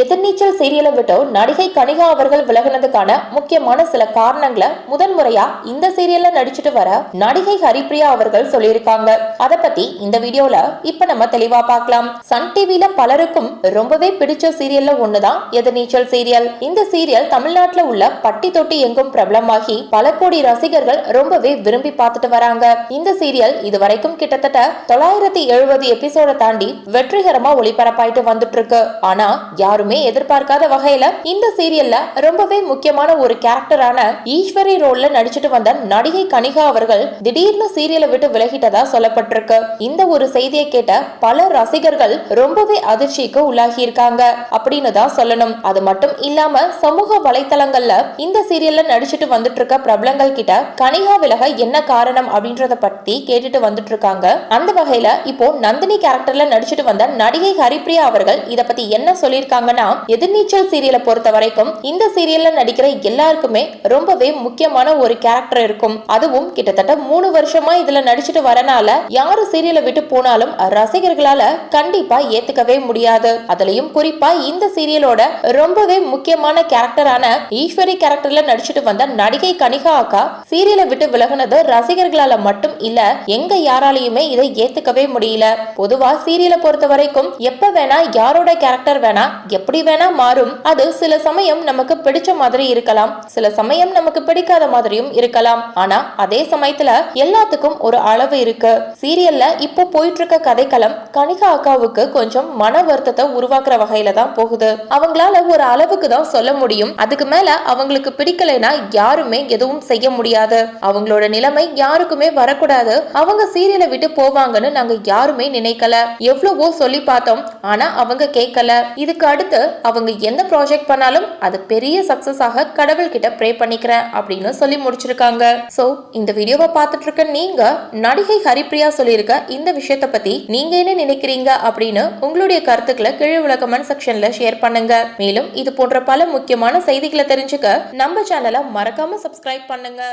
எதிர்நீச்சல் சீரியலை விட்டு நடிகை கனிகா அவர்கள் விலகினதுக்கான முக்கியமான சில காரணங்களை முதன்முறையா இந்த சீரியல்ல நடிச்சிட்டு வர நடிகை ஹரிப்ரியா அவர்கள் சொல்லியிருக்காங்க. அத பத்தி இந்த வீடியோல இப்ப நம்ம தெளிவா பார்க்கலாம். சன் டிவில பலருக்கும் ரொம்பவே பிடிச்ச சீரியல்ல ஒண்ணுதான் எதிர்நீச்சல் சீரியல். இந்த சீரியல் தமிழ்நாட்டுல உள்ள பட்டி தொட்டி எங்கும் பிரபலமாகி பல கோடி ரசிகர்கள் ரொம்பவே விரும்பி பார்த்துட்டு வராங்க. இந்த சீரியல் இதுவரைக்கும் கிட்டத்தட்ட தொள்ளாயிரத்தி எழுபது எபிசோட தாண்டி வெற்றிகரமா ஒளிபரப்பாயிட்டு வந்துட்டு இருக்கு. ஆனா யாரும் எதிர்பார்க்காத வகையில இந்த சீரியல்ல ரொம்பவே முக்கியமான ஒரு கேரக்டரான ஈஸ்வரி ரோல்ல நடிச்சிட்டு வந்த நடிகை கனிகா அவர்கள் திடீர்னு சீரியலை விட்டு விலகிட்டதா சொல்லப்பட்டிருக்கு. இந்த ஒரு செய்தியை கேட்ட பல ரசிகர்கள் ரொம்பவே அதிர்ச்சிக்கு உள்ளாகி இருக்காங்க அப்படின்னு தான் சொல்லணும். அது மட்டும் இல்லாம சமூக வலைத்தளங்கள்ல இந்த சீரியல்ல நடிச்சிட்டு வந்துட்டு இருக்க பிரபலங்கள் கிட்ட கனிகா விலக என்ன காரணம் அப்படின்றத பத்தி கேட்டுட்டு வந்துட்டு இருக்காங்க. அந்த வகையில இப்போ நந்தினி கேரக்டர்ல நடிச்சிட்டு வந்த நடிகை ஹரிப்ரியா அவர்கள் இத பத்தி என்ன சொல்லியிருக்காங்கன்னா எதிர்நீச்சல் சீரியலை பொறுத்த வரைக்கும் இந்த சீரியல்ல நடிக்கிற எல்லாருக்குமே ரொம்பவே முக்கியமான ஒரு கேரக்டர் இருக்கும். அதுவும் கிட்டத்தட்ட மூணு வருஷமா இதுல நடிச்சிட்டு வரனால யாரு சீரியலை விட்டு போனாலும் ரசிகர்களால கண்டிப்பா ஏத்துக்கவே முடியாது. அதுலயும் குறிப்பா இந்த சீரியலோட ரொம்பவே முக்கியமான கேரக்டரான ஈஸ்வரி கேரக்டர்ல நடிச்சிட்டு வந்த நடிகை கனிகா அக்கா சீரியலை விட்டு விலகுனது ரசிகர்களால மட்டும் இல்ல எங்க யாராலையுமே இதை ஏத்துக்கவே முடியல. பொதுவா சீரியலை பொறுத்த வரைக்கும் எப்ப வேணா யாரோட கேரக்டர் வேணா எப்படி வேணா மாறும். அது சில சமயம் நமக்கு பிடிச்ச மாதிரி இருக்கலாம். சில சமயம் நமக்கு பிடிக்காத மாதிரியும் இருக்கலாம். ஆனா அதே சமயத்துல எல்லாத்துக்கும் ஒரு அளவு இருக்கு. சீரியல்ல இப்போ போயிட்டு இருக்க கதைக்களம் கனிகா அக்காவுக்கு கொஞ்சம் மன வருத்தத்தை உருவாக்குற வகையில தான் போகுது. அவங்களால ஒரு அளவுக்கு தான் சொல்ல முடியும். அதுக்கு மேல அவங்களுக்கு பிடிக்கலைன்னா யாருமே எதுவும் செய்ய முடியாது. அவங்களோட நிலைமை யாருக்குமே வரக்கூடாது. அவங்க சீரியலை விட்டு போவாங்கன்னு நாங்க யாருமே நினைக்கல. எவ்வளவோ சொல்லி பார்த்தோம். ஆனா அவங்க கேட்கல. இதுக்கு அடுத்து அவங்க எந்த ப்ராஜெக்ட் பண்ணாலும் அது பெரிய சக்சஸ் ஆக கடவுள் கிட்ட ப்ரே பண்ணிக்கிறேன் அப்படின்னு சொல்லி முடிச்சிருக்காங்க. சோ இந்த வீடியோவை பார்த்துட்டு இருக்க நீங்க நடிகை ஹரிப்ரியா சொல்லியிருக்க இந்த விஷயத்த பத்தி நீங்க என்ன நினைக்கிறீங்க அப்படின்னு உங்களுடைய கருத்துக்களை கீழே உள்ள கமெண்ட் செக்ஷன்ல ஷேர் பண்ணுங்க. மேலும் இது போன்ற பல முக்கியமான செய்திகளை தெரிஞ்சுக்க நம்ம சேனலை மறக்காம சப்ஸ்கிரைப் பண்ணுங்க.